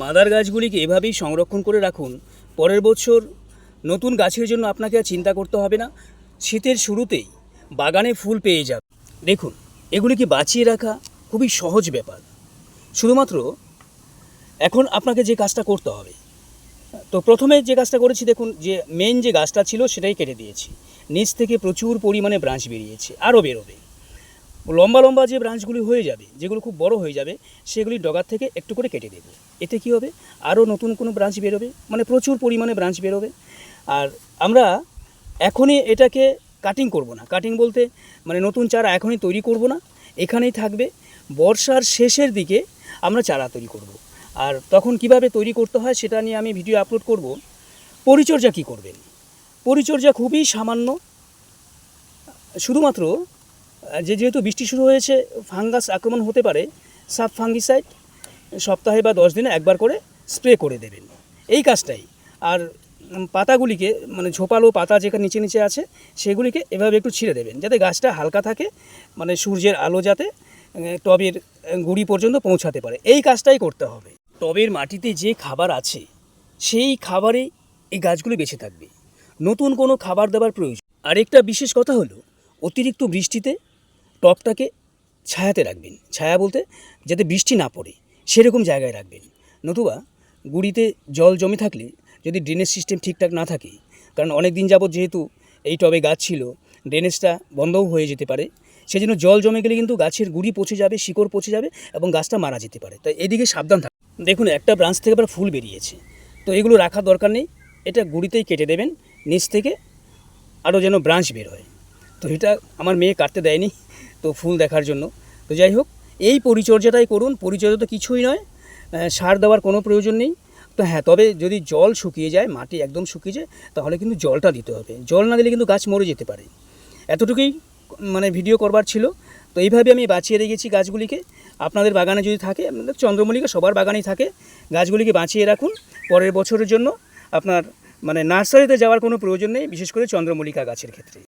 Mother গাছগুলিকে এভাবেই সংরক্ষণ করে রাখুন। পরের বছর নতুন গাছের জন্য আপনাকে আর চিন্তা করতে হবে না। শীতের শুরুতেই বাগানে ফুল পেয়ে যাবে। দেখুন, এগুলিকে বাঁচিয়ে রাখা খুবই সহজ ব্যাপার। শুধুমাত্র এখন আপনাকে যে কাজটা করতে হবে। তো প্রথমে যে কাজটা করেছি, দেখুন, যে মেন যে গাছটা ছিল সেটাই কেটে দিয়েছি। নিচ থেকে প্রচুর পরিমাণে ব্রাঞ্চ বেরিয়েছে। আরও বেরোবে। লম্বা লম্বা যে ব্রাঞ্চগুলি হয়ে যাবে, যেগুলো খুব বড় হয়ে যাবে, সেগুলি ডগার থেকে একটু করে কেটে দেবে। এতে কী হবে? আরও নতুন কোনো ব্রাঞ্চ বেরোবে মানে প্রচুর পরিমাণে ব্রাঞ্চ বেরোবে। আর আমরা এখনই এটাকে কাটিং করব না। কাটিং বলতে মানে নতুন চারা এখনই তৈরি করব না, এখানেই থাকবে। বর্ষার শেষের দিকে আমরা চারা তৈরি করব। আর তখন কীভাবে তৈরি করতে হয় সেটা নিয়ে আমি ভিডিও আপলোড করব। পরিচর্যা কি করবেন? পরিচর্যা খুবই সামান্য, শুধুমাত্র যে যেহেতু বৃষ্টি শুরু হয়েছে, ফাঙ্গাস আক্রমণ হতে পারে সাব ফাঙ্গিসাইড সপ্তাহে বা দশ দিনে একবার করে স্প্রে করে দেবেন। এই কাজটাই। আর পাতাগুলিকে মানে ঝোপালো পাতা যেখানে নিচে নিচে আছে, সেগুলিকে এভাবে একটু ছিঁড়ে দেবেন, যাতে গাছটা হালকা থাকে মানে সূর্যের আলো যাতে টবের গুঁড়ি পর্যন্ত পৌঁছাতে পারে। এই কাজটাই করতে হবে। টবের মাটিতে যে খাবার আছে, সেই খাবারেই এই গাছগুলি বেঁচে থাকবে। নতুন কোনো খাবার দেওয়ার প্রয়োজন। আরেকটা বিশেষ কথা হলো, অতিরিক্ত বৃষ্টিতে টবটাকে ছায়াতে রাখবেন। ছায়া বলতে যাতে বৃষ্টি না পড়ে, সেরকম জায়গায় রাখবেন। নতুবা গুড়িতে জল জমে থাকলে যদি ড্রেনেজ সিস্টেম ঠিকঠাক না থাকে, কারণ অনেক দিন যাবৎ যেহেতু এই টবে গাছ ছিল ড্রেনেজটা বন্ধও হয়ে যেতে পারে, সেজন্য জল জমে গেলে কিন্তু গাছের গুড়ি পচে যাবে, শিকড় পচে যাবে এবং গাছটা মারা যেতে পারে। তাই এদিকে সাবধান থাক। দেখুন, একটা ব্রাঞ্চ থেকে আবার ফুল বেরিয়েছে। তো এগুলো রাখার দরকার নেই। এটা গুড়িতেই কেটে দেবেন, নিচ থেকে আরও যেন ব্রাঞ্চ বের হয়। তো এটা আমার মেয়ে কাটতে দেয়নি, তো ফুল দেখার জন্য। তো যাই হোক, এই পরিচর্যাটাই করুন, পরিচর্যা তো কিছুই নয় সার দেওয়ার কোনো প্রয়োজন নেই। তো হ্যাঁ তবে যদি জল শুকিয়ে যায়, মাটি একদম শুকিয়ে যায়, তাহলে কিন্তু জলটা দিতে হবে। জল না দিলে কিন্তু গাছ মরে যেতে পারে। এতটুকুই মানে ভিডিও করবার ছিল। তো এইভাবে আমি বাঁচিয়ে রেখেছি গাছগুলিকে। আপনাদের বাগানে যদি থাকে, আপনাদের চন্দ্রমল্লিকা সবার বাগানেই থাকে, গাছগুলিকে বাঁচিয়ে রাখুন পরের বছরের জন্য। আপনার মানে নার্সারিতে যাওয়ার কোনো প্রয়োজন নেই, বিশেষ করে চন্দ্রমল্লিকা গাছের ক্ষেত্রে।